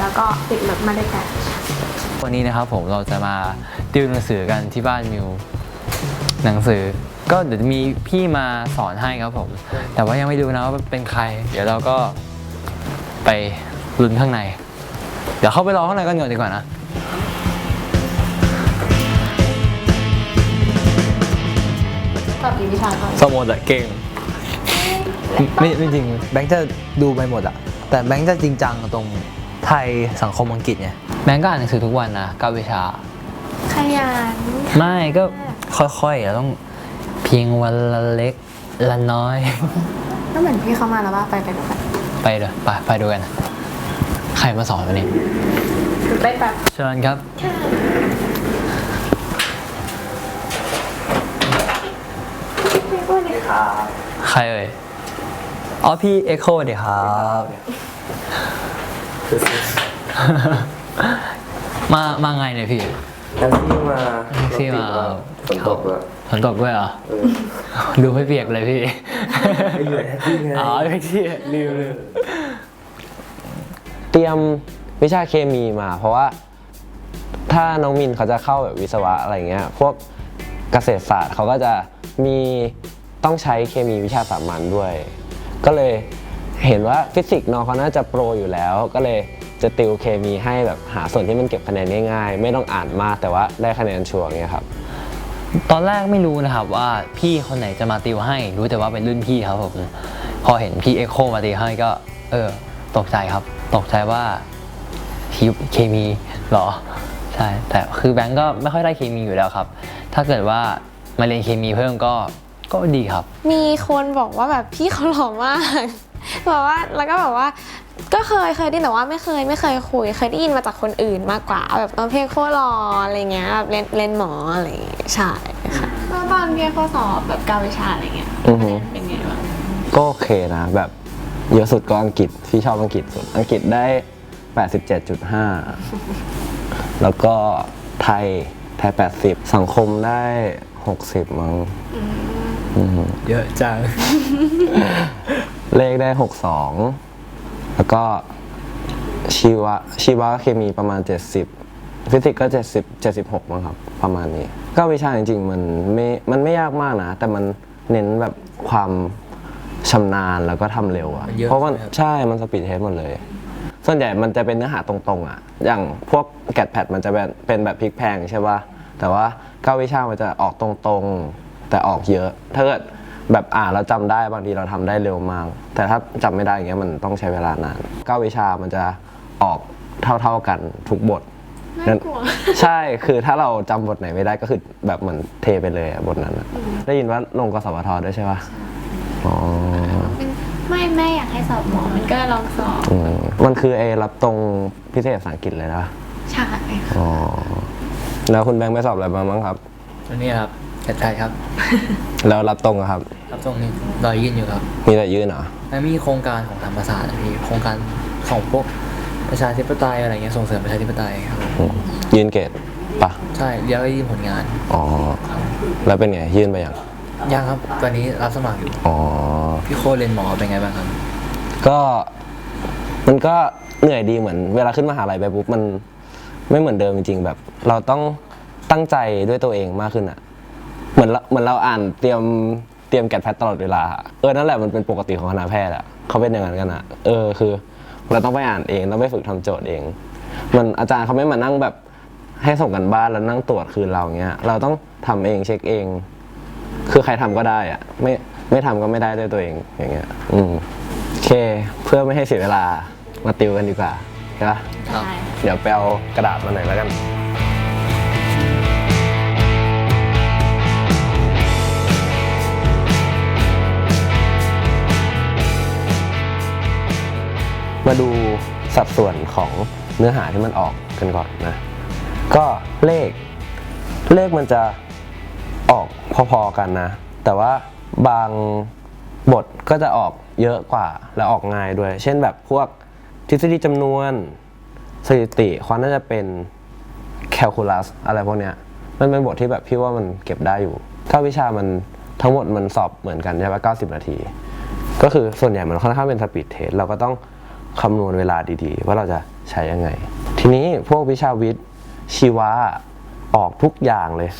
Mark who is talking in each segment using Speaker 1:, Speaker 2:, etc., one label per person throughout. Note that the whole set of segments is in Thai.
Speaker 1: แล้วก็ติดรถมาด้วยกัน
Speaker 2: วันนี้นะครับผมเราจะมาติวหนังสือกันที่บ้านมิวหนังสือ ก็เดี๋ยวจะมีพี่มาสอนให้ครับผม แต่ว่ายังไม่รู้นะว่าเป็นใคร เดี๋ยวเราก็ไปลุ้นข้างใน เดี๋ยวเข้าไปรอข้างในกันก่อนดีกว่านะ
Speaker 1: ตอบกี่วิชาก่อน
Speaker 2: สมุดอะเก่งไม่ไม่จริง
Speaker 3: แบงค์จะดูไปหมดอะ แต่แบงค์จะจริงจังตรงไทยสังคมอังกฤษไง
Speaker 2: แบงก์ก็อ่านหนังสือทุกวันนะเก้าวิชา
Speaker 1: ขยัน
Speaker 2: ไม่ก็ค่อยๆเราต้องเพียงวันละเล็กละน้อย
Speaker 1: ก็เหมือนพี่เขามาแล้วว่าไปไปดูกัน
Speaker 2: ไปเลยไปไปดูกัน ใครมาสอนวันนี้
Speaker 1: ดูไปแบบ
Speaker 2: เชิญครับ ใครเอ่ย อ๋อพี่เอ็กโคเดี๋ยวครับ มามาไงเนี่ยพี่
Speaker 4: แท็กซี่มา
Speaker 2: แท็กซี่มา
Speaker 4: ฝนตกเลย
Speaker 2: ฝนตกด้วยเหรอดูไม่เปียกเลยพี่
Speaker 4: ไอ้เหนื่อยแท็กซี่ไง
Speaker 2: อ๋อแท็กซี่ลืมลืม
Speaker 4: เตรียมวิชาเคมีมา เพราะว่าถ้าน้องมินเขาจะเข้าแบบวิศวะอะไรเงี้ยพวกเกษตรศาสตร์เขาก็จะมีต้องใช้เคมีวิชาสามัญด้วย ก็เลยเห็นว่าฟิสิกส์น้องเขาน่าจะโปรอยู่แล้ว ก็เลยจะติวเคมีให้แบบหาส่วนที่มันเก็บคะแนนง่ายๆ ไม่ต้องอ่านมากแต่ว่าได้คะแนนชัวร์เงี้ยครับ
Speaker 2: ตอนแรกไม่รู้นะครับว่าพี่คนไหนจะมาติวให้ รู้แต่ว่าเป็นรุ่นพี่ครับผมพอเห็นพี่เอ็กโคมาติวให้ก็ เออ ตกใจครับ ตกใจว่าคิวเคมีหรอใช่แต่คือแบงก์ก็ไม่ค่อยได้เคมีอยู่แล้วครับ ถ้าเกิดว่ามาเรียนเคมีเพิ่มก็ ก็ดีครับ
Speaker 1: มีคนบอกว่าแบบพี่เขาหล่อมากแบบว่าแล้วก็แบบว่า ก็เคยเคยได้ยินแต่ว่าไม่เคยไม่เคยคุย เคยได้ยินมาจากคนอื่นมากกว่าแบบตอนเพียงโคตรหล่ออะไรเงี้ยแบบเรียนเรียนหมออะไรอย่างเงี้ยใช่ค่ะแล้วตอนเพียงโคสอบแบบเก้าวิชาอะไรเงี้ย
Speaker 4: อือฮึ
Speaker 1: เป็นไงบ้าง
Speaker 4: ก็โอเคนะแบบเยอะสุดก็อังกฤษที่ชอบอังกฤษสุดอังกฤษได้ 87.5 แล้วก็ไทยไทย 80 สังคมได้ 60 มั้งอืม
Speaker 2: เยอะจัง
Speaker 4: เลขได้62แล้วก็ชีวะชีวะเคมีประมาณ 70 ฟิสิกส์ก็ 70 76มั้งครับ ประมาณนี้ ก็วิชาจริงๆ มันไม่มันไม่ยากมากนะ แต่มันเน้นแบบความชำนาญแล้วก็ทำเร็วอะ
Speaker 2: มันเยอะ
Speaker 4: เพราะมัน
Speaker 2: ใช่ไหมครับ
Speaker 4: ใช่มันสปีดเทสหมดเลย ส่วนใหญ่มันจะเป็นเนื้อหาตรงๆอะอย่างพวกแกดแพดมันจะเป็นเป็นแบบพลิกแพลงใช่ป่ะแต่ว่าเก้าวิชามันจะออกตรงๆ แต่ออกเยอะ ถ้าเกิดแบบอ่านแล้วจำได้บางทีเราทำได้เร็วมาก แต่ถ้าจำไม่ได้อย่างเงี้ยมันต้องใช้เวลานานเก้าวิชามันจะออกเท่า ๆกันทุกบท
Speaker 1: น่ากลัว
Speaker 4: ใช่คือถ้าเราจำบทไหนไม่ได้ก็คือแบบเหมือนเทไปเลยอะบทนั้นอะได้ยินว่าลงกสวทด้วยใช่ป่ะอ๋อ
Speaker 1: ไม่แม่อยากให้สอบหมอมันก็ลองสอบ
Speaker 4: อืมมันคือไอ้รับตรงพิเศษภาษาอังกฤษเลยนะ
Speaker 1: ใช่ค่ะ
Speaker 4: อ๋อแล้วคุณแบงค์ไปสอบอะไรมาบ้างครับ
Speaker 2: วันนี้ครับ กระจายครับ
Speaker 4: แล้วรับตรงอะครับ
Speaker 2: รับตรงนี้รอยยื่นอยู่ครับ
Speaker 4: มีแต่ยื่นเหรอ
Speaker 2: แล้วมีโครงการของธรรมศาสตร์อะพี่โครงการของพวกประชาธิปไตยอะไรเงี้ยส่งเสริมประชาธิปไตยครับ
Speaker 4: อืมยื่นเกรดปะ
Speaker 2: ใช่แล้วก็ยื่นผลงาน
Speaker 4: อ๋อ แล้วเป็นไง ยื่นไปยัง
Speaker 2: ยังครับตอนนี้รับสมัครอยู่
Speaker 4: อ๋อ
Speaker 2: พี่โคเรียนหมอเป็นไงบ้างครับ
Speaker 4: ก็มันก็เหนื่อยดีเหมือน เวลาขึ้นมหาลัยไปปุ๊บมันไม่เหมือนเดิมจริงๆแบบ เราต้องตั้งใจด้วยตัวเองมากขึ้นอะ เหมือนเราเหมือนเราอ่านเตรียมเตรียมแกดแพทตลอดเวลาอะเออนั่นแหละมันเป็นปกติของคณะแพทย์อะเขาเป็นอย่างนั้นกันอะเออคือ เราต้องไปอ่านเองต้องไปฝึกทำโจทย์เอง มันอาจารย์เขาไม่มานั่งแบบให้ส่งกันบ้านแล้วนั่งตรวจคืนเราเงี้ยเราต้องทำเองเช็คเอง คือใครทำก็ได้อะไม่ไม่ทำก็ไม่ได้ด้วยตัวเองอย่างเงี้ย อืมโอเค เพื่อไม่ให้เสียเวลามาติวกันดีกว่าใช่ปะ
Speaker 2: ครับ
Speaker 4: เดี๋ยวไปเอากระดาษมาหน่อยแล้วกัน มาดูสัดส่วนของเนื้อหาที่มันออกกันก่อนนะ ก็เลข เลขมันจะออกพอๆกันนะ แต่ว่าบางบทก็จะออกเยอะกว่าและออกง่ายด้วย เช่นแบบพวกทฤษฎีจำนวนสถิติความน่าจะเป็นแคลคูลัสอะไรพวกเนี้ยมันเป็นบทที่แบบพี่ว่ามันเก็บได้อยู่ ถ้าวิชามันทั้งหมดมันสอบเหมือนกันใช่ปะ90 นาที ก็คือส่วนใหญ่มันค่อนข้างเป็นสปีดเทสเราก็ต้อง คำนวณเวลาดีๆ ว่าเราจะใช้ยังไง ทีนี้พวกวิชาวิทย์ชีวะออกทุกอย่างเลย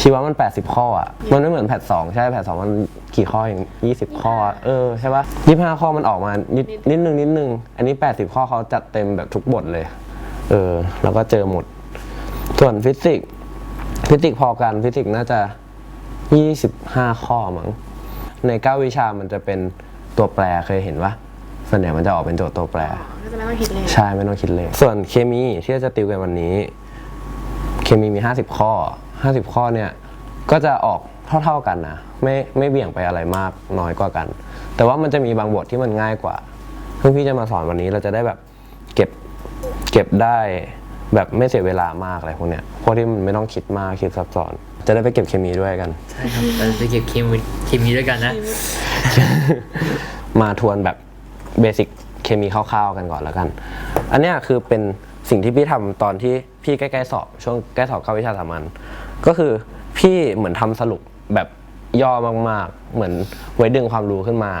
Speaker 4: ชีวะมัน 80 ข้ออะ มันไม่เหมือนแพทสองใช่แพทสองมันกี่ข้อเอง20 ข้ออะเออใช่ปะ25ข้อมันออกมานิดนิดนึงนิดนึง อันนี้ 80 ข้อเขาจัดเต็มแบบทุกบทเลย เออแล้วก็เจอหมด ส่วนฟิสิกส์ฟิสิกส์พอกันฟิสิกส์น่าจะ 25 ข้อมั้งใน 9 วิชามันจะเป็นตัวแปรเคยเห็นปะ ส่วนใหญ่มันจะออกเป็นโจทย์ตัวแปร
Speaker 1: ก็จะไม่ต้องคิดเลย
Speaker 4: ใช่ไม่ต้องคิดเลยส่วนเคมีที่จะติวกันวันนี้ เคมีมี 50 ข้อ 50 ข้อเนี่ยก็จะออกเท่าๆกันนะไม่ไม่เบี่ยงไปอะไรมากน้อยกว่ากัน แต่ว่ามันจะมีบางบทที่มันง่ายกว่าซึ่งพี่จะมาสอนวันนี้เราจะได้แบบเก็บเก็บได้แบบไม่เสียเวลามากอะไรพวกเนี้ยพวกที่มันไม่ต้องคิดมากคิดซับซ้อน จะได้ไปเก็บเคมีด้วยกัน
Speaker 2: ใช่ครับเราจะเก็บเคมีเคมีด้วยกันนะ
Speaker 4: มาทวนแบบ เบสิกเคมีคร่าวๆกันก่อนแล้วกัน อันเนี้ยคือเป็นสิ่งที่พี่ทำตอนที่พี่ใกล้ๆสอบ ช่วงใกล้สอบเข้าวิชาสามัญก็คือพี่เหมือนทำสรุปแบบย่อมากๆ เหมือนไว้ดึงความรู้ขึ้นมา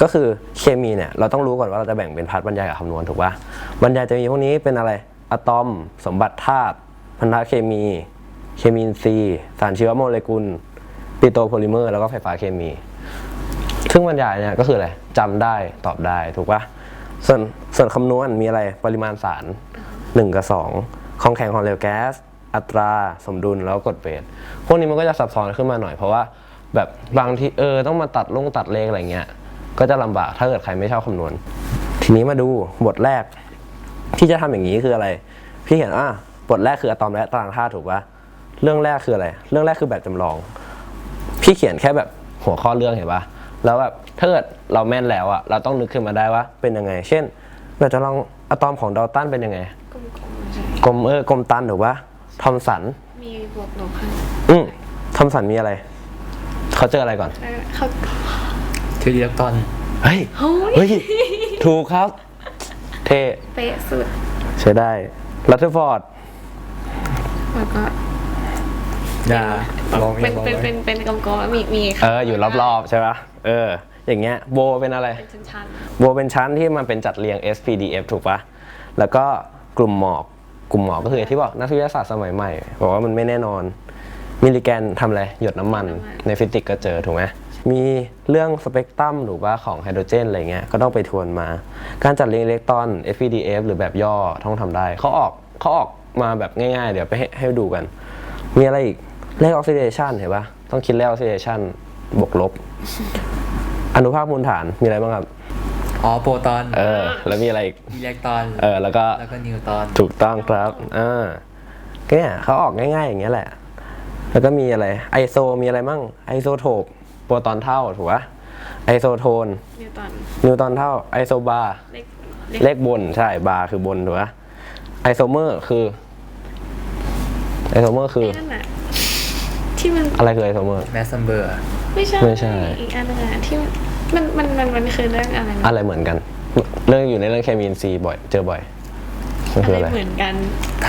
Speaker 4: ก็คือเคมีเนี่ยเราต้องรู้ก่อนว่าเราจะแบ่งเป็นพาร์ทบรรยายกับคำนวณถูกปะบรรยายจะมีพวกนี้เป็นอะไรอะตอม สมบัติธาตุพันธะเคมี เคมีอินทรีย์สารชีวโมเลกุลปิโตโพลิเมอร์ แล้วก็ไฟฟ้าเคมี ซึ่งบรรยายเนี่ยก็คืออะไรจำได้ตอบได้ถูกปะส่วนส่วนคำนวณมีอะไรปริมาณสาร 1 กับ 2 ของแข็งของเหลวแก๊ส อัตราสมดุลแล้วก็กฎเบสพวกนี้มันก็จะซับซ้อนขึ้นมาหน่อยเพราะว่าแบบบางทีเออต้องมาตัดลงตัดเลขอะไรเงี้ยก็จะลำบากถ้าเกิดใครไม่ชอบคำนวณ ทีนี้มาดูบทแรก ที่จะทำอย่างนี้คืออะไร พี่เห็นอะบทแรกคืออะตอมและตารางธาตุถูกปะเรื่องแรกคืออะไร เรื่องแรกคือแบบจำลอง พี่เขียนแค่แบบหัวข้อเรื่องเห็นปะ แล้วแบบถ้าเกิดเราแม่นแล้วอะเราต้องนึกขึ้นมาได้ว่าเป็นยังไง เช่นแบบจะลองอะตอมของดอลตันเป็นยังไงกลมเออกลมตันถูกปะทอมสัน
Speaker 1: มีบวกลบข้าง
Speaker 4: อืมทอมสันมีอะไร เขาเจออะไรก่อน
Speaker 1: เขา
Speaker 2: คืออิเล็กตรอน
Speaker 4: เฮ้ย
Speaker 1: เฮ้ย
Speaker 4: เฮ้ยถูกครับ เท่
Speaker 1: เป๊ะสุด
Speaker 4: ใช้ได้ลัตเทอร์ฟอร์ด
Speaker 1: แล้วก็
Speaker 2: อย่าลอง
Speaker 1: เป็น
Speaker 2: ลอง
Speaker 1: เป็นเป็นเป็นกลมๆมีมี
Speaker 4: เอออยู่รอบๆใช่ปะ เออ อย่างเงี้ยโบเป็นอะไร
Speaker 1: เป็นชั้น
Speaker 4: โบเป็นชั้นที่มันเป็นจัดเรียง SPDF ถูกปะแล้วก็กลุ่มหมอกกลุ่มหมอกก็คือที่บอกนักวิทยาศาสตร์สมัยใหม่บอกว่ามันไม่แน่นอน มิลลิแกนทำอะไร หยดน้ำมันในฟิสิกส์ก็เจอถูกไหมมีเรื่องสเปกตรัมหรือว่าของไฮโดรเจนอะไรเงี้ยก็ต้องไปทวนมา การจัดเรียงอิเล็กตรอน SPDF หรือแบบย่อต้องทำได้เขาออกเขาออกมาแบบง่ายๆ เดี๋ยวไปให้ให้ดูกัน มีอะไรอีกเลขออกซิเดชันเห็นปะต้องคิดเลขออกซิเดชันบวกลบ อนุภาคมูลฐานมีอะไรบ้างครับ
Speaker 2: อ๋อโปรตอน
Speaker 4: เออ แล้วมีอะไรอีก
Speaker 2: อิเล็กตรอน
Speaker 4: เออ แล้วก็
Speaker 2: แล้วก็นิวตรอน
Speaker 4: ถูกต้องครับอ่าก็เนี่ยเขาออกง่ายๆอย่างเงี้ยแหละ แล้วก็มีอะไรไอโซมีอะไรมั่งไอโซโทปโปรตอนเท่าถูกปะไอโซโทน
Speaker 1: นิวตัน
Speaker 4: นิวตอนเท่าไอโซบาร์
Speaker 1: เล็ก
Speaker 4: เลขบนใช่บาร์คือบนถูกปะไอโซเมอร์คือไอโซเมอร์คือ
Speaker 1: ไอ้นั่นน่ะ ที่มัน
Speaker 4: อะไรคือไอโซเมอร์
Speaker 2: แมสซัมเบอร์
Speaker 1: ไม่ใช่
Speaker 4: ไม่ใช่
Speaker 1: อีกอันนึงอะที่มันมันมันมันคือเรื่องอะไรนะ
Speaker 4: อะไรเหมือนกัน เรื่องอยู่ในเรื่องเคมีอินทรีย์บ่อย เจอบ่อยมันคืออะไร
Speaker 1: เหมือนกัน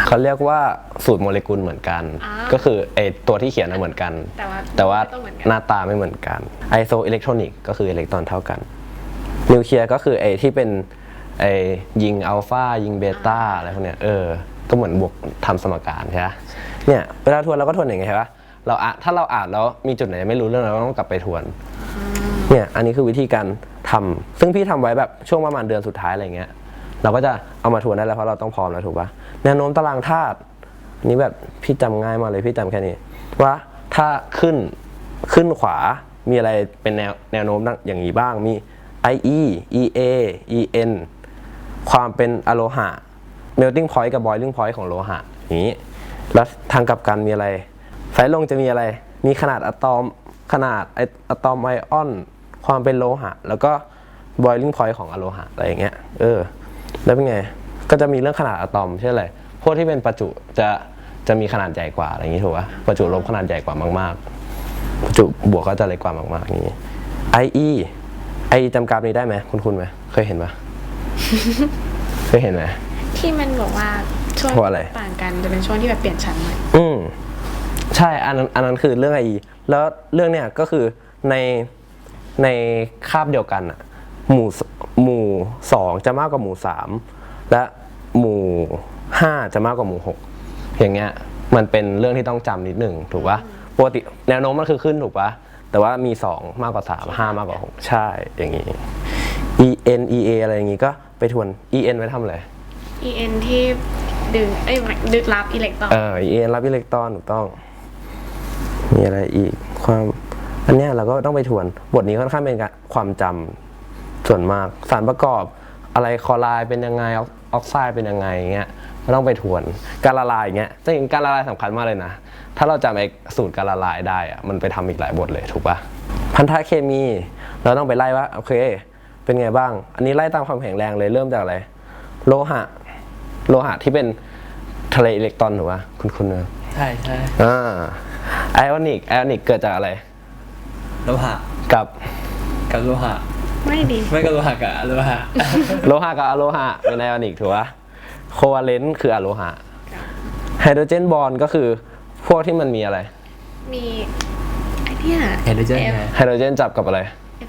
Speaker 4: เขาเรียกว่าสูตรโมเลกุลเหมือนกัน
Speaker 1: อ่า
Speaker 4: ก็คือไอตัวที่เขียนน่ะเหมือนกัน
Speaker 1: แต่ว่า
Speaker 4: แต่ว่า
Speaker 1: ต้องเหมือนกั
Speaker 4: หน้าตาไม่เหมือนกันไอโซอิเล็กทรอนิกก็คืออิเล็กตรอนเท่ากัน นิวเคลียร์ก็คือไอที่เป็นไอยิงอัลฟายิงเบต้าอะไรพวกเนี้ยเออ ก็เหมือนบวกทำสมการใช่ไหมเนี่ยเวลาทวนเราก็ทวนอย่างไงใช่ปะ เราอ่านถ้าเราอ่านแล้วมีจุดไหนไม่รู้เรื่องเราก็ต้องกลับไปทวน เนี่ยอันนี้คือวิธีการทำซึ่งพี่ทำไว้แบบช่วงประมาณเดือนสุดท้ายอะไรเงี้ย เราก็จะเอามาทวนได้แล้วเพราะเราต้องพร้อมแล้วถูกปะแนวโน้มตารางธาตุนนี้แบบพี่จำง่ายมากเลยพี่จำแค่นี้ว่าถ้าขึ้นขึ้นขวามีอะไรเป็นแนวแนวโน้มอย่างนี้บ้างมี IE EA EN ความเป็นอะโลหะ melting point กับ boiling point ของโลหะอย่างนี้ แล้วทางกลับกันมีอะไร สายลงจะมีอะไร มีขนาดอะตอม ขนาดไออะตอมไอออน ความเป็นโลหะ แล้วก็ boiling point ของอะโลหะอะไรอย่างเงี้ย เออ แล้วเป็นไง ก็จะมีเรื่องขนาดอะตอมใช่ไหมพวกที่เป็นประจุจะจะมีขนาดใหญ่กว่าอะไรอย่างงี้ถูกปะประจุลบขนาดใหญ่กว่ามากๆ ประจุบวกก็จะเล็กกว่ามากๆอย่างงี้ IE ไอจำกราฟนี้ได้ไหมคุณคุณไหมเคยเห็นปะเคยเห็นไหม
Speaker 1: ที่มันบอกว่าช่วง
Speaker 4: เพราะอะไร
Speaker 1: ต่างกันจะเป็นช่วงที่แบบเปลี่ยนชั้นใหม่
Speaker 4: อืมใช่อันนั้นอันนั้นคือเรื่องไอแล้วเรื่องเนี้ยก็คือในในคาบเดียวกันอะหมู่สหมู่2จะมากกว่าหมู่3และหมู่5จะมากกว่าหมู่6อย่างเงี้ยมันเป็นเรื่องที่ต้องจำนิดหนึ่งถูกปะปกติแนวโน้มมันคือขึ้นถูกปะแต่ว่ามี2มากกว่า3 5มากกว่า6ใช่อย่างงี้ E N E A อะไรอย่างงี้ก็ไปทวน E N ไว้ทำอะไร
Speaker 1: EN ที่ดึงเอ้ยไม่ดึงรับอิเล็กตรอน
Speaker 4: เออ E N รับอิเล็กตรอนถูกต้อง มีอะไรอีกความอันเนี้ยเราก็ต้องไปทวน บทนี้ค่อนข้างเป็นการความจำส่วนมากสารประกอบอะไรคลอไรด์เป็นยังไงออกออกไซด์เป็นยังไงเงี้ยก็ต้องไปทวนการละลายอย่างเงี้ยจริงๆการละลายสำคัญมากเลยนะ ถ้าเราจำไอ้สูตรการละลายได้อะมันไปทำอีกหลายบทเลยถูกปะพันธะเคมี เราต้องไปไล่ว่าโอเค เป็นไงบ้าง อันนี้ไล่ตามความแข็งแรงเลยเริ่มจากอะไรโลหะ โลหะที่เป็นทะเลอิเล็กตรอนถูกปะคุณคุณนะ
Speaker 3: ใช่ใช่
Speaker 4: อ่า ไอออนิกไอออนิกเกิดจากอะไร
Speaker 3: โลหะ
Speaker 4: กับ
Speaker 3: กับโลหะ
Speaker 1: ไม่ดี
Speaker 3: ไม่กับโลหะกับโลหะ
Speaker 4: โลหะกับอะโลหะเป็นไอออนิกถูกปะโควาเลนต์คืออะโลหะไฮโดรเจนบอนด์ก็คือพวกที่มันมีอะไร
Speaker 1: มีไอเนี่ย
Speaker 3: ไฮโดรเจนไง
Speaker 4: ไฮโดรเจนจับกับอะไร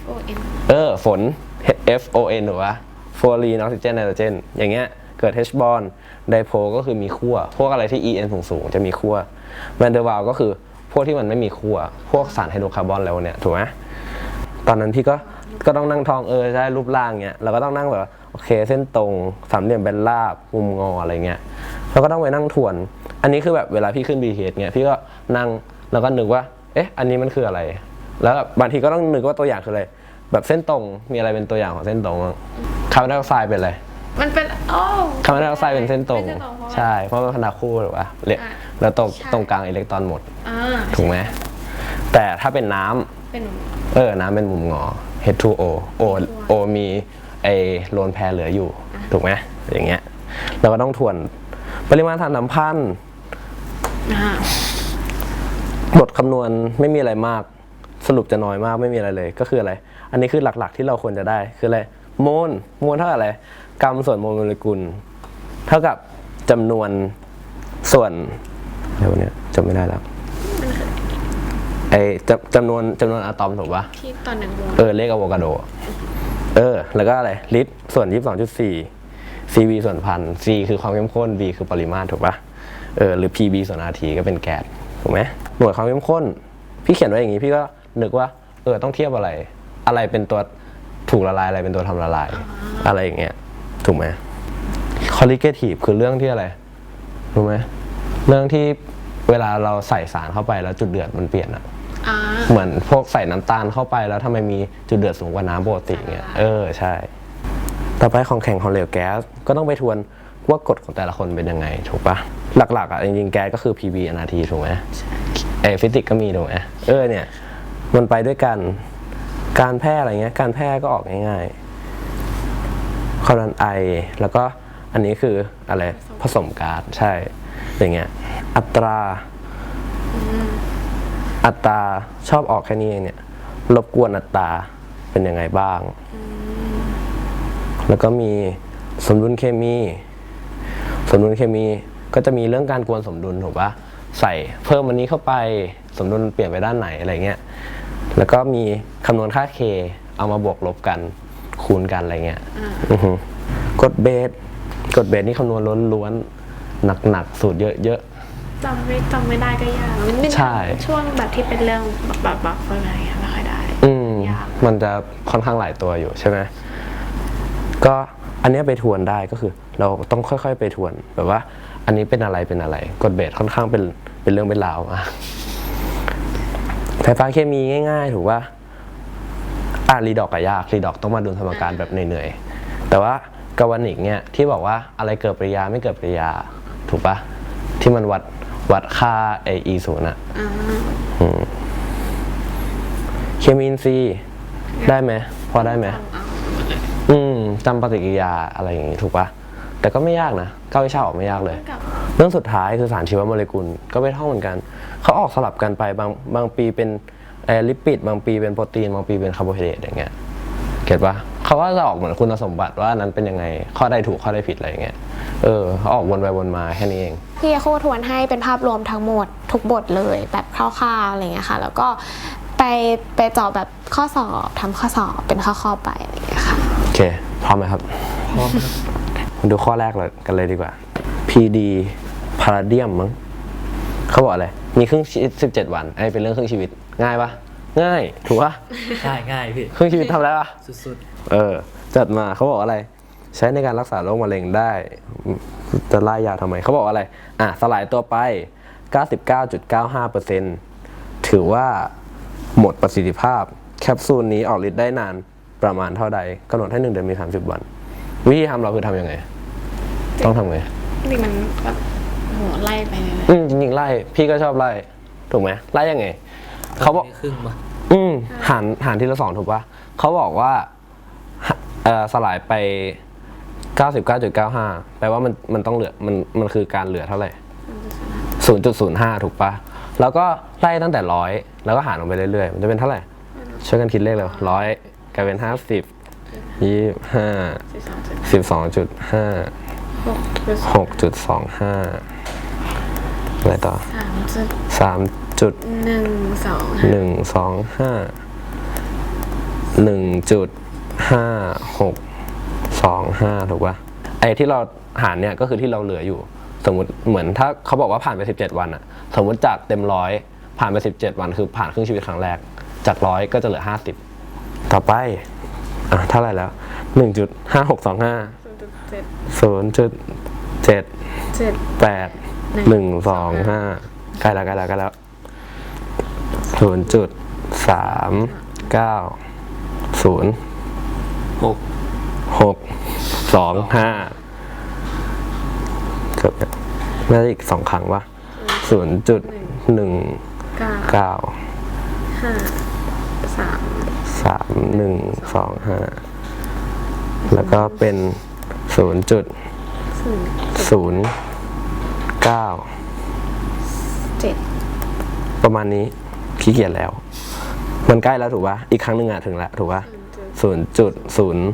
Speaker 1: F O N
Speaker 4: เออฝน F O N ถูกปะฟลูออรีนออกซิเจนไนโตรเจนอย่างเงี้ยเกิด H บอนไดโพก็คือมีขั้วพวกอะไรที่ E N สูงสูงๆจะมีขั้ว แวนเดอร์วาลก็คือพวกที่มันไม่มีขั้วพวกสารไฮโดรคาร์บอนแล้วเนี่ยถูกไหมตอนนั้นพี่ก็ก็ต้องนั่งทองเออใช่รูปร่างเงี้ยเราก็ต้องนั่งแบบว่าโอเคเส้นตรงสามเหลี่ยมแบนราบมุมงออะไรเงี้ยเราก็ต้องไปนั่งทวน อันนี้คือแบบเวลาพี่ขึ้น BTS เงี้ยพี่ก็นั่งแล้วก็นึกว่าเอ๊ะอันนี้มันคืออะไร แล้วบางทีก็ต้องนึกว่าตัวอย่างคืออะไรแบบเส้นตรงมีอะไรเป็นตัวอย่างของเส้นตรงบ้างคาร์บอนไดออกไซด์เป็นอะไร
Speaker 1: มันเป็นโอ้
Speaker 4: คาร์บอนไดออกไซด์เป็นเส้นตรง
Speaker 1: เป็นเส้นตรงเพราะว่า
Speaker 4: ใช่เพราะมันเป็นคณะคู่หรือวะเรีย
Speaker 1: อะ
Speaker 4: แล้วตรง
Speaker 1: ใช่
Speaker 4: ตรงกลางอิเล็กตรอนหมด
Speaker 1: อ่า
Speaker 4: ถูกไหมแต่ถ้าเป็นน้ำ
Speaker 1: เป็น
Speaker 4: เออ น้ำเป็นมุมงอ H2O O O มีไอโลนแพรเหลืออยู่ ถูกไหมอย่างเงี้ยเราก็ต้องทวนปริมาณทางน้ำพันธ์
Speaker 1: อ่า
Speaker 4: บทคำนวณไม่มีอะไรมาก สรุปจะน้อยมากไม่มีอะไรเลยก็คืออะไร อันนี้คือหลักๆที่เราควรจะได้คืออะไรโมลโมลเท่ากับอะไรกรัมส่วนโมลโมเลกุล เท่ากับจำนวนส่วน เดี๋ยวนี้จำไม่ได้แล้วไอจำจำนวนจำนวนอะตอมถูกปะ
Speaker 1: ที่ตอนหนึ่งโมง
Speaker 4: เออเลขอะโวคาโด เออ แล้วก็อะไรลิตรส่วน22.4 CV ส่วนพัน C คือความเข้มข้น V คือปริมาตรถูกปะเออหรือ PB ส่วน RT ก็เป็นแก๊สถูกไหมหน่วยความเข้มข้น พี่เขียนไว้อย่างนี้พี่ก็นึกว่าเออต้องเทียบอะไร อะไรเป็นตัวถูกละลายอะไรเป็นตัวทำละลาย อะไรอย่างเงี้ยถูกไหม colligative คือเรื่องที่อะไร รู้ไหม เรื่องที่เวลาเราใส่สารเข้าไปแล้วจุดเดือดมันเปลี่ยนอะ
Speaker 1: อ่า
Speaker 4: เหมือนพวกใส่น้ำตาลเข้าไปแล้วทำไมมีจุดเดือดสูงกว่าน้ำปกติเงี้ยเออใช่ ต่อไปของแข็งของเหลวแก๊สก็ต้องไปทวนว่ากฎของแต่ละคนเป็นยังไงถูกปะหลักๆอะจริงๆแก๊สก็คือ PV NRT ถูกไหมเอฟิสิกส์ก็มีถูกไหมเออเนี่ยมันไปด้วยกันการแพร่อะไรเงี้ยการแพร่ก็ออกง่ายๆความดันไอแล้วก็อันนี้คืออะไรผสมก๊าซใช่ อย่างเงี้ยอัตรา อัตราชอบออกแค่นี้เองเนี่ย รบกวนอัตราเป็นยังไงบ้าง แล้วก็มีสมดุลเคมี สมดุลเคมีก็จะมีเรื่องการกวนสมดุลถูกปะใส่เพิ่มอันนี้เข้าไปสมดุลเปลี่ยนไปด้านไหนอะไรเงี้ย แล้วก็มีคำนวณค่า k เอามาบวกลบกันคูณกันอะไรเงี้ยอือฮึกดเบสกดเบสนี่คำนวณล้วนๆ หนักๆสูตรเยอะ
Speaker 1: จำไม่จำไม่ได้ก็ยากมันไม่
Speaker 4: ใช่
Speaker 1: ช่วงแบบที่เป็นเรื่องแบบแบบแบบอะไรอย่างเงี้ยไม่ค่อยได้
Speaker 4: ๆอืม
Speaker 1: ยาก
Speaker 4: มันจะค่อนข้างหลายตัวอยู่ใช่ไหมก็อันเนี้ยไปทวนได้ก็คือ เราต้องค่อยๆ ไปทวนแบบว่า อันนี้เป็นอะไรเป็นอะไรกดเบสค่อนข้างเป็นเป็นเรื่องเป็นราวมากไฟฟ้าเคมีง่ายๆ ถูกว่าอะรีดอกกับยากรีดอกต้องมาดูสมการแบบเหนื่อยๆแต่ว่ากาวานิกเนี่ยที่บอกว่าอะไรเกิดปริยาไม่เกิดปริยา ถูกปะที่มันวัดวัดค่าไออีศูนย์อะ
Speaker 1: อ่า
Speaker 4: อืมเคมีอินทรีย์ได้ไหมพอได้ไหม
Speaker 1: เอา
Speaker 4: อืมจำปฏิกิริยาอะไรอย่างงี้ถูกปะแต่ก็ไม่ยากนะเก้าวิชาออกไม่ยากเลย
Speaker 1: กับ
Speaker 4: เรื่องสุดท้ายคือสารชีวโมเลกุลก็ไม่เท่าเหมือนกัน เขาออกสลับกันไปบางบางปีเป็นเออลิปิด บางปีเป็นโปรตีน บางปีเป็นคาร์โบไฮเดรตอย่างเงี้ยเก็ตปะเขาก็จะออกเหมือนคุณสมบัติว่าอันนั้นเป็นยังไง ข้อใดถูกข้อใดผิดอะไรอย่างเงี้ย เออเขาออกวนไปวนมาแค่นี้เอง
Speaker 1: พี่โคทวนให้เป็นภาพรวมทั้งหมดทุกบทเลยแบบคร่าวๆอะไรเงี้ยค่ะ แล้วก็ไปไปเจาะแบบข้อสอบทำข้อสอบเป็นข้อๆไปอะไรเงี้ยค่ะ
Speaker 4: โอเค พร้อมไหมครับ
Speaker 3: พร้อม
Speaker 4: มาดูข้อแรกเลยกันเลยดีกว่า PD พาราเดียมมั้งเขาบอกอะไร มีครึ่งชีวิต17 วันไอ้เป็นเรื่องครึ่งชีวิต ง่ายปะง่าย ถูกปะ
Speaker 3: ง่ายง่ายพี่
Speaker 4: ครึ่งชีวิตทำได้ปะ
Speaker 3: สุด
Speaker 4: เออ จัดมาเขาบอกอะไร ใช้ในการรักษาโรคมะเร็งได้อืมจะไล่ยาวทำไม เขาบอกอะไร อะ สลายตัวไป 99.95%ถือว่าหมดประสิทธิภาพ แคปซูลนี้ออกฤทธิ์ได้นานประมาณเท่าใดกำหนดให้หนึ่งเดือนมี 30 วัน วิธีทำเราคือทำยังไง ต้องทำไง
Speaker 1: จริงๆมันแบบโหไล่ไปเลย
Speaker 4: อืมจริงๆไล่ พี่ก็ชอบไล่ ถูกไหมไล่ยังไง
Speaker 3: ๆ
Speaker 4: เขาบอก
Speaker 3: ครึ่งปะ
Speaker 4: อืมหารหารทีละสองถูกปะเขาบอกว่าหะเอ่อสลายไป 99.95 แปลว่ามันมันต้องเหลือมันมันคือการเหลือเท่าไหร่ 0.05 ถูกปะแล้วก็ไล่ตั้งแต่ร้อยแล้วก็หารลงไปเรื่อยๆ มันจะเป็นเท่าไหร่ ช่วยกันคิดเลขเลยร้อยกลายเป็น 50 25
Speaker 1: สิบสองจุด
Speaker 4: 12.5
Speaker 1: หกจุด
Speaker 4: 6.25อะไรต่อ
Speaker 1: สามจุด
Speaker 4: 3.
Speaker 1: หนึ่งสอง
Speaker 4: หนึ่งสองห้าหนึ่งจุดห้าหก สองห้าถูกป่ะไอ้ที่เราหารเนี่ยก็คือที่เราเหลืออยู่ สมมติเหมือนถ้าเขาบอกว่าผ่านไป 17 วันอะสมมติจากเต็มร้อยผ่านไป 17 วันคือผ่านครึ่งชีวิตครั้งแรก จากร้อยก็จะเหลือ 50 ต่อไปอะเท่าไหร่แล้ว 1.5625
Speaker 1: ศูนย์จุดเจ็ด
Speaker 4: 0.7
Speaker 1: เจ็ด
Speaker 4: แปดหนึ่งสองห้าใกล้แล้วใกล้แล้วใกล้แล้วศูนย์จุดสามเก้าศูนย์
Speaker 3: หก
Speaker 4: สองห้าเกือบน่าจะอีกสองครั้งวะศูนย์จุดหนึ่ง
Speaker 1: เก้า
Speaker 4: เก้า
Speaker 1: ห้าสาม
Speaker 4: สามหนึ่งสองห้าแล้วก็เป็นศูนย์จุด
Speaker 1: ศูนย์
Speaker 4: เก้า
Speaker 1: เจ็ด
Speaker 4: ประมาณนี้ขี้เกียจแล้ว มันใกล้แล้วถูกปะอีกครั้งหนึ่งอะถึงแล้วถูกปะศูนย์จุดศูนย์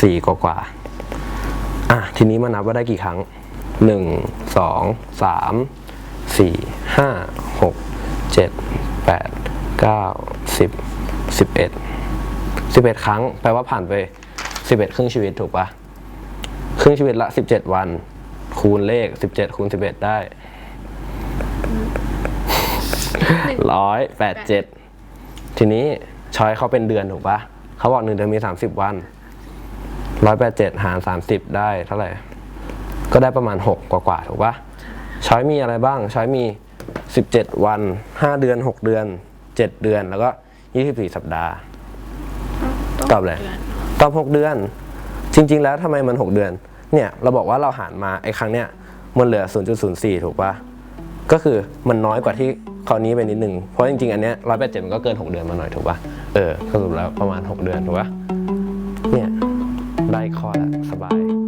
Speaker 4: สี่กว่ากว่า อะทีนี้มานับว่าได้กี่ครั้งหนึ่งสองสามสี่ห้าหกเจ็ดแปดเก้าสิบสิบเอ็ดสิบเอ็ดครั้ง แปลว่าผ่านไปสิบเอ็ดครึ่งชีวิตถูกป่ะครึ่งชีวิตละสิบเจ็ดวัน คูณเลขสิบเจ็ดคูณสิบเอ็ดได้ร้อยแปดเจ็ดทีนี้ช้อยเขาเป็นเดือนถูกปะเขาบอกหนึ่งเดือนมีสามสิบวัน ร้อยแปดเจ็ดหารสามสิบได้เท่าไหร่ ก็ได้ประมาณหกกว่าๆถูกปะช้อยมีอะไรบ้าง ช้อยมีสิบเจ็ดวันห้าเดือนหกเดือนเจ็ดเดือน แล้วก็ยี่สิบสี่สัปดาห์ ตอบเลยตอบหกเดือน จริง ๆ แล้วทำไมมันหกเดือน เนี่ยเราบอกว่าเราหารมาไอ้ครั้งเนี้ยมันเหลือ 0.04 ถูกปะก็คือมันน้อยกว่าที่คราวนี้ไปนิดนึง เพราะจริงๆ อันเนี้ยร้อยแปดเจ็ดมันก็เกิน 6 เดือนมาหน่อยถูกปะเออสรุปแล้วประมาณ 6 เดือนถูกปะเนี่ย ได้ข้อละสบาย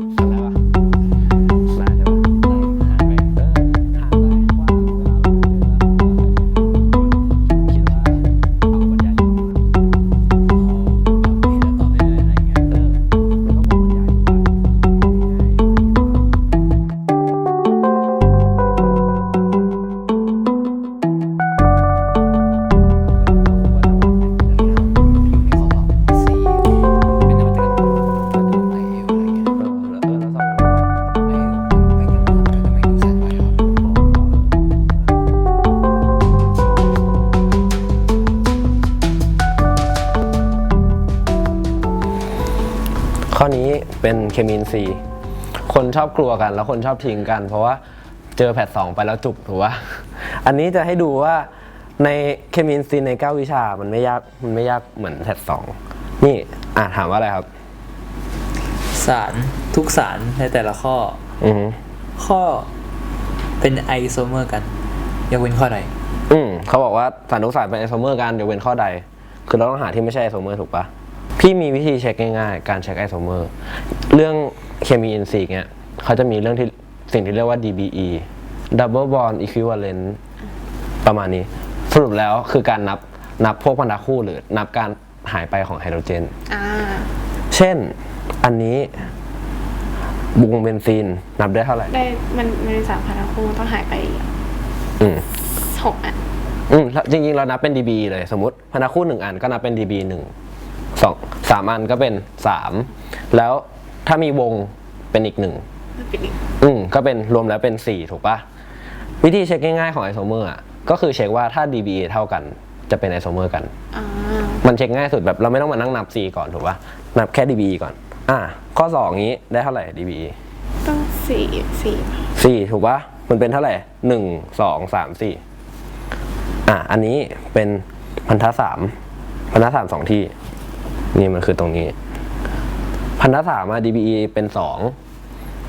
Speaker 4: เป็นเคมีนซีคนชอบกลัวกัน แล้วคนชอบทิ้งกัน เพราะว่าเจอแพทสองไปแล้วจุกถูกปะอันนี้จะให้ดูว่าในเคมีนซีใน 9 วิชามันไม่ยากมันไม่ยากเหมือนแพทสองนี่อะถามว่าอะไรครับ
Speaker 5: สารทุกสารในแต่ละข้อ
Speaker 4: อือฮึ
Speaker 5: ข้อเป็นไอโซเมอร์กันยกเว้นข้อใด
Speaker 4: อืมเขาบอกว่าสารทุกสารเป็นไอโซเมอร์กันยกเว้นข้อใด คือเราต้องหาที่ไม่ใช่ไอโซเมอร์ถูกปะ พี่มีวิธีเช็คง่ายๆ การเช็คไอโซเมอร์ เรื่องเคมีอินซีเนี่ยเขาจะมีเรื่องที่สิ่งที่เรียกว่า DBE Double Bond Equivalent ประมาณนี้ สรุปแล้วคือการนับนับพวกพันธะคู่หรือนับการหายไปของไฮโดรเจน
Speaker 1: อ่า
Speaker 4: เช่นอันนี้บุงเบนซีนนับได้เท่าไหร่
Speaker 1: ได้มันมันมีสามพันธุ์คู่ต้องหายไป
Speaker 4: อืม
Speaker 1: หกอัน
Speaker 4: อืมแล้วจริงๆ เรานับเป็น dB เลย สมมติพันธะคู่หนึ่งอันก็นับเป็น dB หนึ่ง สองสามอันก็เป็นสามแล้วถ้ามีวงเป็นอีกหนึ่งอืมก็เป็นรวมแล้วเป็นสี่ถูกปะวิธีเช็คง่ายๆของไอโซเมอร์อะก็คือเช็คว่าถ้า dBA เท่ากันจะเป็นไอโซเมอร์กัน
Speaker 1: อ่า
Speaker 4: มันเช็คง่ายสุดแบบเราไม่ต้องมานั่งนับ C ก่อนถูกปะนับแค่ dBE ก่อน อะข้อสองนี้ได้เท่าไหร่ dBE
Speaker 1: ต้องสี่สี่
Speaker 4: สี่ถูกปะมันเป็นเท่าไหร่หนึ่งสองสามสี่อะอันนี้เป็นพันธะสามพันธะสามสองที่ นี่มันคือตรงนี้ พันธะสามอะ dBE เป็นสอง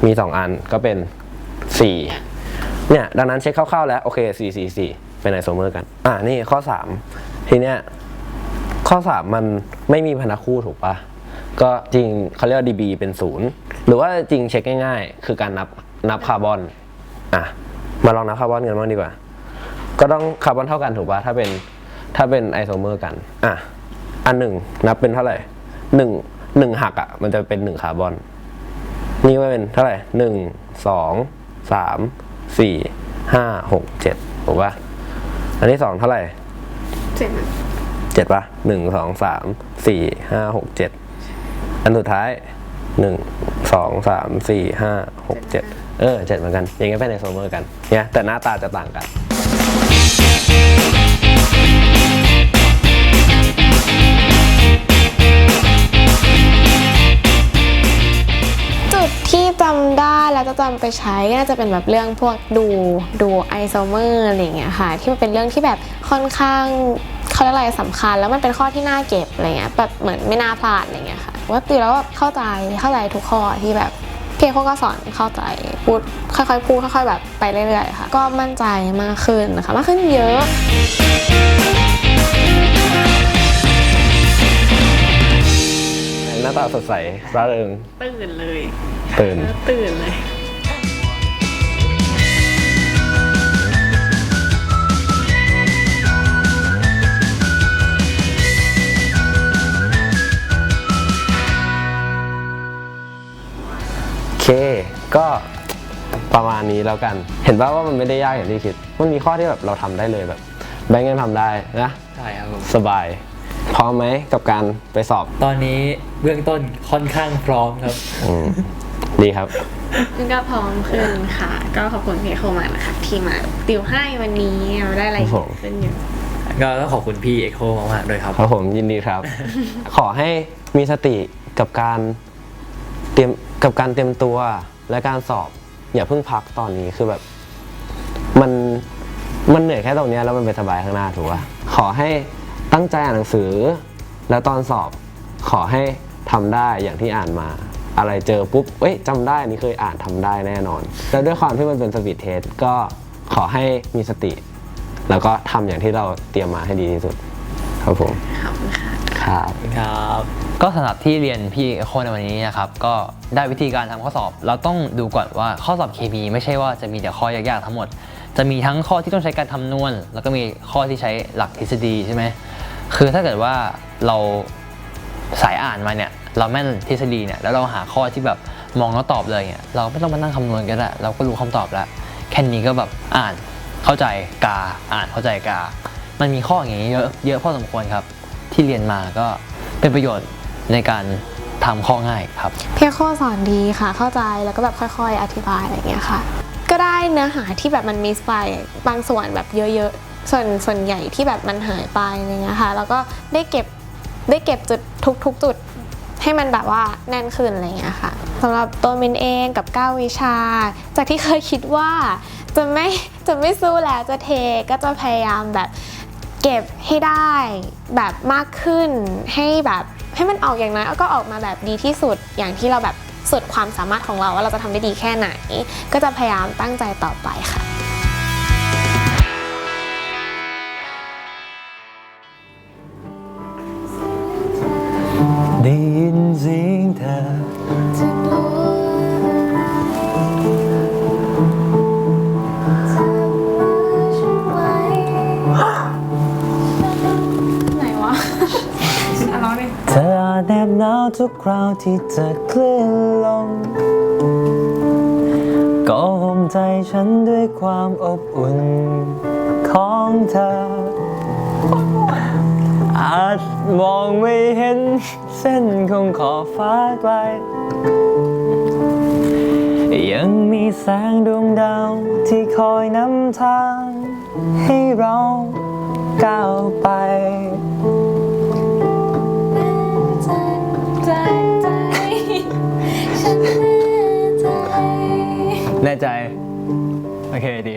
Speaker 4: มีสองอันก็เป็นสี่เนี่ยดังนั้นเช็คคร่าวๆแล้ว โอเคสี่สี่สี่เป็นไอโซเมอร์กัน อะนี่ข้อสามทีเนี้ยข้อสามมันไม่มีพันธะคู่ถูกปะก็จริงเขาเรียกว่า dB เป็นศูนย์หรือว่าจริงเช็คง่ายๆ คือการนับนับคาร์บอนอะมาลองนับคาร์บอนกันบ้างดีกว่า ก็ต้องคาร์บอนเท่ากันถูกปะถ้าเป็นถ้าเป็นไอโซเมอร์กันอะ อันหนึ่งนับเป็นเท่าไหร่หนึ่งหนึ่งหักอะ มันจะเป็นหนึ่งคาร์บอน นี่ว่าเป็นเท่าไหร่หนึ่งสองสามสี่ห้าหกเจ็ดถูกปะอันที่สองเท่าไหร่
Speaker 1: เจ็ด
Speaker 4: เจ็ดปะหนึ่งสองสามสี่ห้าหกเจ็ดอันสุดท้ายหนึ่งสองสามสี่ห้าหกเจ็ดเออเจ็ดเหมือนกัน อย่างเงี้ยเป็นไอโซเมอร์กันเนี่ยแต่หน้าตาจะต่างกัน
Speaker 1: ได้แล้วจะจำไปใช้น่าจะเป็นแบบเรื่องพวกดูดูไอโซเมอร์อะไรอย่างเงี้ยค่ะ ที่มันเป็นเรื่องที่แบบค่อนข้างเขาเรียกอะไรสำคัญ แล้วมันเป็นข้อที่น่าเก็บอะไรเงี้ยแบบเหมือนไม่น่าพลาดอะไรเงี้ยค่ะว่าตีแล้วแบบเข้าใจเข้าใจทุกข้อที่แบบเพียงเขาก็สอนเข้าใจพูดค่อยๆพูดค่อย ๆ แบบไปเรื่อยๆค่ะ ก็มั่นใจมากขึ้นนะคะมากขึ้นเยอะ
Speaker 4: หน้าตาสดใสร่าเริง
Speaker 1: ตื่นเลย
Speaker 4: ตื่น
Speaker 1: ตื่นเลย
Speaker 4: ณนี้แล้วกัน เห็นป่าว่ามันไม่ได้ยากอย่างที่คิด มันมีข้อที่แบบเราทำได้เลยแบบ แบงก์ยังทำได้นะ
Speaker 5: ใช่ครับผม
Speaker 4: สบายพร้อมไหมกับการไปสอบ
Speaker 5: ตอนนี้เบื้องต้นค่อนข้างพร้อมครับ
Speaker 4: อืมดีครับ
Speaker 1: ซึ่งก็พร้อมขึ้นค่ะ ก็ขอบคุณพี่โคมากนะคะที่มาติวให้วันนี้เราได้อะไร
Speaker 4: ครับผม
Speaker 1: ขึ้นเยอะ
Speaker 5: ก็ต้องขอบคุณพี่เอโคมากๆด้วยครับ
Speaker 4: ครับผมยินดีครับ ขอให้มีสติกับการเตรียมกับการเตรียมตัวและการสอบ อย่าเพิ่งพักตอนนี้คือแบบ มันมันเหนื่อยแค่ตรงเนี้ยแล้วมันไปสบายข้างหน้าถูกป่ะขอให้ตั้งใจอ่านหนังสือ แล้วตอนสอบขอให้ทำได้อย่างที่อ่านมา อะไรเจอปุ๊บเอ้ยจำได้อันนี้เคยอ่านทำได้แน่นอน แล้วด้วยความที่มันเป็นสปีดเทสก็ขอให้มีสติ แล้วก็ทำอย่างที่เราเตรียมมาให้ดีที่สุด ครับผม
Speaker 1: ขอบคุณค่ะ
Speaker 4: ครับ
Speaker 5: ครับ
Speaker 2: ก็สำหรับที่เรียนพี่โคในวันนี้นะครับก็ได้วิธีการทำข้อสอบ เราต้องดูก่อนว่าข้อสอบเคมีไม่ใช่ว่าจะมีแต่ข้อยากๆทั้งหมด จะมีทั้งข้อที่ต้องใช้การคำนวณ แล้วก็มีข้อที่ใช้หลักทฤษฎีใช่ไหมคือถ้าเกิดว่าเราสายอ่านมาเนี่ยเราแม่นทฤษฎีเนี่ยแล้วเราหาข้อที่แบบมองแล้วตอบเลยเนี่ยเราไม่ต้องมานั่งคำนวณก็ได้เราก็รู้คำตอบแล้วแค่นี้ก็แบบอ่านเข้าใจกาอ่านเข้าใจกา มันมีข้ออย่างนี้เยอะเยอะพอสมควรครับ ที่เรียนมาก็เป็นประโยชน์ ในการทำข้อง่ายครับ เพี่
Speaker 1: โคสอนดีค่ะ เข้าใจแล้วก็แบบค่อยๆ อธิบายอะไรอย่างเงี้ยค่ะ ก็ได้เนื้อหาที่แบบมันมิสไปบางส่วนแบบเยอะๆ ส่วนส่วนใหญ่ที่แบบมันหายไปอะไรเงี้ยค่ะ แล้วก็ได้เก็บได้เก็บจุดทุกๆจุดให้มันแบบว่าแน่นขึ้นอะไรเงี้ยค่ะสำหรับตัวมินเองกับ 9 วิชา จากที่เคยคิดว่าจะไม่จะไม่สู้แล้วจะเทก็จะพยายามแบบเก็บให้ได้แบบมากขึ้นให้แบบ ให้มันออกอย่างน้อยก็ออกมาแบบดีที่สุดอย่างที่เราแบบสุดความสามารถของเราว่าเราจะทำได้ดีแค่ไหน ก็จะพยายามตั้งใจต่อไปค่ะ หนา
Speaker 3: วทุกคราวที่เธอคลื่นลมก็ห่มใจฉันด้วยความอบอุ่นของเธอ อาจมองไม่เห็นเส้นของขอบฟ้าไกล
Speaker 2: ยังมีแสงดวงดาวที่คอยนำทาง ให้เราก้าวไป แน่ใจ โอเคดี